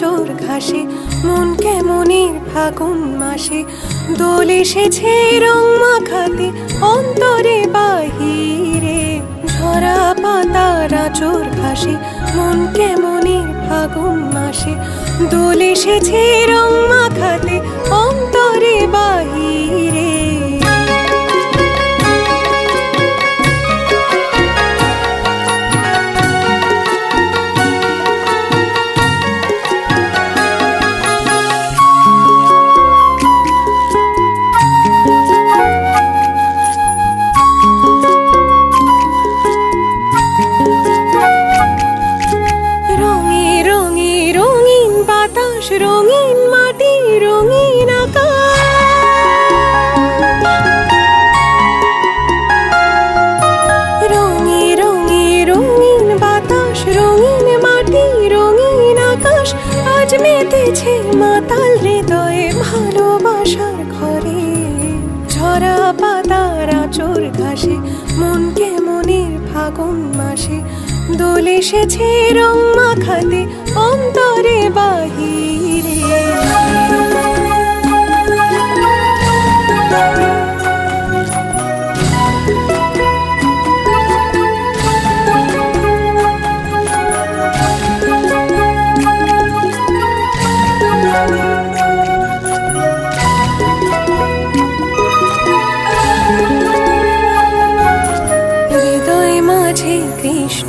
ঘাসে, মন কেমনের ফাগুন মাসে? দোল এসেছে রং মাখাতে, অন্তরে বাহিরে। ঝরা পাতার আচর ঘাসে, মন কেমনের ফাগুন মাসে? দোল এসেছে রং রঙিন মাটি, রঙিন রঙে রঙে, রঙিন বাতাস, রঙিন মাটি, রঙিন আকাশ। আজ মেতেছে মাতাল হৃদয়ে ভালোবাসার ঘরে। ঝরা পাতার আচর ঘাসে মন কেমনের ফাগুন মাসে। দোল এসেছে রং মাখাতে, অন্তরে বাহিরে।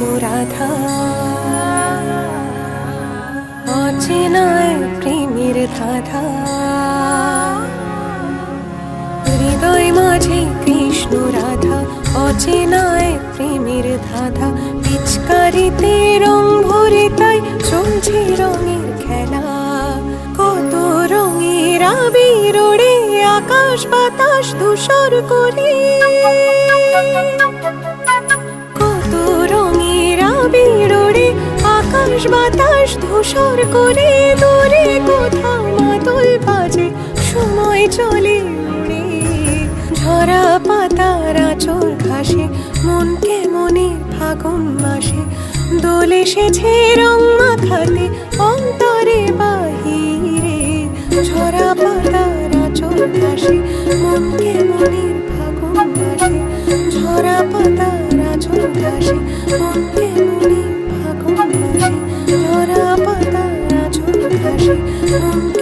কৃষ্ণ রাধা। অচেনায় প্রেমের ধাঁধা। হৃদয় মাঝে কৃষ্ণ রাধা, অচেনায় প্রেমের ধাঁধা। পিচকারিতে রং ভরে তাই চলছে রঙের খেলা। কত রঙের আবির আকাশ বাতাস ধূসর করে। ওড়ে আকাশ বাতাস ধূসর করে দূরে কোথাও মাতুল বাজে, সময় চলে উড়ে ঝরা পাতার আচর ঘাসে মন কেমনের ফাগুন মাসে। দোল এসেছে রং মাখাতে কেমনের